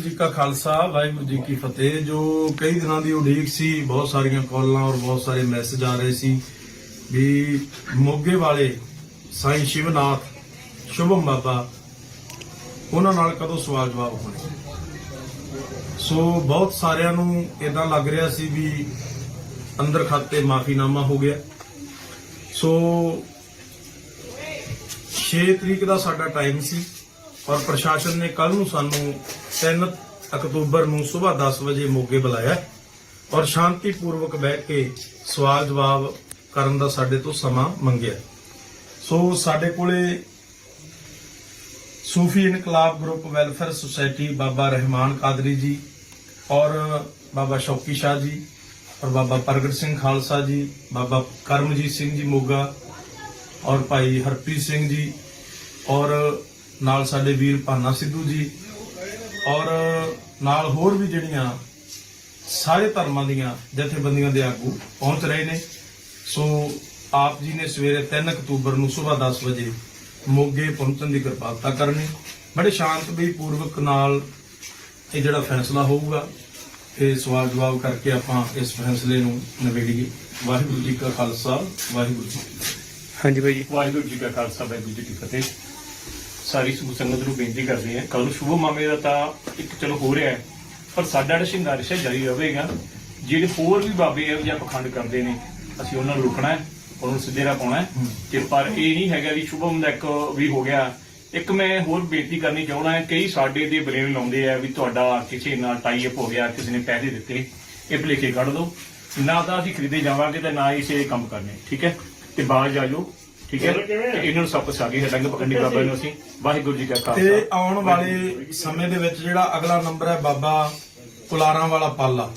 ਜੀ ਕਾ ਖਾਲਸਾ, ਵਾਹਿਗੁਰੂ ਜੀ ਕੀ ਫਤਿਹ। ਜੋ ਕਈ ਦਿਨਾਂ ਦੀ ਉਡੀਕ ਸੀ, ਬਹੁਤ ਸਾਰੀਆਂ ਕਾਲਾਂ ਔਰ ਬਹੁਤ ਸਾਰੇ ਮੈਸੇਜ ਆ ਰਹੇ ਸੀ ਵੀ ਮੋਗੇ ਵਾਲੇ ਸਾਈਂ ਸ਼ਿਵਨਾਥ, ਸ਼ੁਭਮ ਬਾਬਾ, ਉਹਨਾਂ ਨਾਲ ਕਦੋਂ ਸਵਾਲ ਜਵਾਬ ਹੋਣੇ? ਸੋ ਬਹੁਤ ਸਾਰਿਆਂ ਨੂੰ ਇਦਾਂ ਲੱਗ ਰਿਹਾ ਸੀ ਵੀ ਅੰਦਰ ਖਾਤੇ ਮਾਫੀਨਾਮਾ ਹੋ ਗਿਆ। ਸੋ 6 ਤਰੀਕ ਦਾ ਸਾਡਾ ਟਾਈਮ ਸੀ। ਔਰ ਪ੍ਰਸ਼ਾਸਨ ਨੇ ਕੱਲ ਨੂੰ ਸਾਨੂੰ 3 ਅਕਤੂਬਰ ਨੂੰ ਸਵੇਰ 10 ਵਜੇ ਮੋਗੇ ਬੁਲਾਇਆ ਔਰ ਸ਼ਾਂਤੀਪੂਰਵਕ ਬਹਿ ਕੇ ਸਵਾਲ ਜਵਾਬ ਕਰਨ ਦਾ ਸਾਡੇ ਤੋਂ ਸਮਾਂ ਮੰਗਿਆ ਸੋ ਸਾਡੇ ਕੋਲੇ ਸੂਫੀ ਇਨਕਲਾਬ group welfare society Baba Rahman Qadri ji ਔਰ ਬਾਬਾ ਸ਼ੌਕੀ ਸ਼ਾਹ ਜੀ ਔਰ ਬਾਬਾ ਪ੍ਰਗਟ ਸਿੰਘ ਖਾਲਸਾ ਜੀ, ਬਾਬਾ ਕਰਮਜੀਤ ਸਿੰਘ ਜੀ ਮੋਗਾ ਔਰ ਭਾਈ ਹਰਪ੍ਰੀਤ ਸਿੰਘ ਜੀ ਔਰ ਨਾਲ ਸਾਡੇ ਵੀਰ ਭਾਨਾ ਸਿੱਧੂ ਜੀ ਔਰ ਨਾਲ ਹੋਰ ਵੀ ਜਿਹੜੀਆਂ ਸਾਰੇ ਧਰਮਾਂ ਦੀਆਂ ਜਥੇਬੰਦੀਆਂ ਦੇ ਆਗੂ ਪਹੁੰਚ ਰਹੇ ਨੇ। ਸੋ ਆਪ ਜੀ ਨੇ ਸਵੇਰੇ 3 ਅਕਤੂਬਰ ਨੂੰ ਸਵੇਰ 10 ਵਜੇ ਮੋਗੇ ਪਹੁੰਚਣ ਦੀ ਕਿਰਪਾਲਤਾ ਕਰਨੀ। ਬੜੇ ਸ਼ਾਂਤਮਈ ਪੂਰਵਕ ਨਾਲ ਇਹ ਜਿਹੜਾ ਫੈਸਲਾ ਹੋਊਗਾ ਇਹ ਸਵਾਲ ਜਵਾਬ ਕਰਕੇ ਆਪਾਂ ਇਸ ਫੈਸਲੇ ਨੂੰ ਨਿਬੇੜੀਏ। ਵਾਹਿਗੁਰੂ ਜੀ ਕਾ ਖਾਲਸਾ ਵਾਹਿਗੁਰੂ ਜੀ ਹਾਂਜੀ ਭਾਈ ਜੀ। ਵਾਹਿਗੁਰੂ ਜੀ ਕਾ ਖਾਲਸਾ ਵਾਹਿਗੁਰੂ ਜੀ ਕੀ ਫਤਿਹ। ਸਾਰੀ ਸਮੂਹ ਸੰਗਤ ਨੂੰ ਬੇਨਤੀ ਕਰਦੇ ਹਾਂ। ਕੱਲ ਸ਼ੁਭ ਮਾਮੇ ਦਾ ਤਾਂ ਇੱਕ ਚਲੋ ਹੋ ਰਿਹਾ ਹੈ ਪਰ ਸਾਡਾ ਜਿਹੜਾ ਸੰਘਰਸ਼ ਹੈ ਜਾਰੀ ਰਹੇਗਾ। ਜਿਹੜੇ ਹੋਰ ਵੀ ਬਾਬੇ ਇਹੋ ਜਿਹਾ ਪਖੰਡ ਕਰਦੇ ਨੇ ਅਸੀਂ ਉਹਨਾਂ ਨੂੰ ਰੋਕਣਾ ਹੈ ਉਹਨਾਂ ਨੂੰ ਸਿੱਧੇ ਰਾਹ ਪਾਉਣਾ ਹੈ। ਤੇ ਪਰ ਇਹ ਨਹੀਂ ਹੈਗਾ ਵੀ ਸ਼ੁਭਮ ਦਾ ਇੱਕ ਵੀ ਹੋ ਗਿਆ। ਇੱਕ ਮੈਂ ਹੋਰ ਬੇਨਤੀ ਕਰਨੀ ਚਾਹੁੰਦਾ ਹਾਂ ਕਈ ਸਾਡੇ ਦੇ ਬਲੇਮ ਲਾਉਂਦੇ ਆ ਵੀ ਤੁਹਾਡਾ ਕਿਸੇ ਨਾਲ ਟਾਈ ਅਪ ਹੋ ਗਿਆ ਕਿਸੇ ਨੇ ਪੈਸੇ ਦਿੱਤੇ ਇਹ ਭੁਲੇਖੇ ਕੱਢ ਦਿਓ। ਨਾ ਤਾਂ ਅਸੀਂ ਖਰੀਦੇ ਜਾਵਾਂਗੇ ਤੇ ਨਾ ਹੀ ਇਸੇ ਕੰਮ ਕਰਨੇ ਠੀਕ ਹੈ? ਤੇ ਬਾਹਰ ਜਾਇਓ ਠੀਕ ਹੈ ਤੇ ਇਹਨਾਂ ਨੂੰ ਸੱਪ ਸਾਗੇ ਡੰਗ ਪਕੜਨੀ ਬਾਬਾ ਨੂੰ ਅਸੀਂ ਵਾਹਿਗੁਰੂ ਜੀ ਕਾ ਤੇ ਖਾਲਸਾ ਆਉਣ ਵਾਲੇ ਸਮੇਂ ਦੇ ਵਿੱਚ ਜਿਹੜਾ ਅਗਲਾ ਨੰਬਰ ਹੈ ਬਾਬਾ ਕੁਲਾਰਾਂ ਵਾਲਾ ਪਾਲਾ।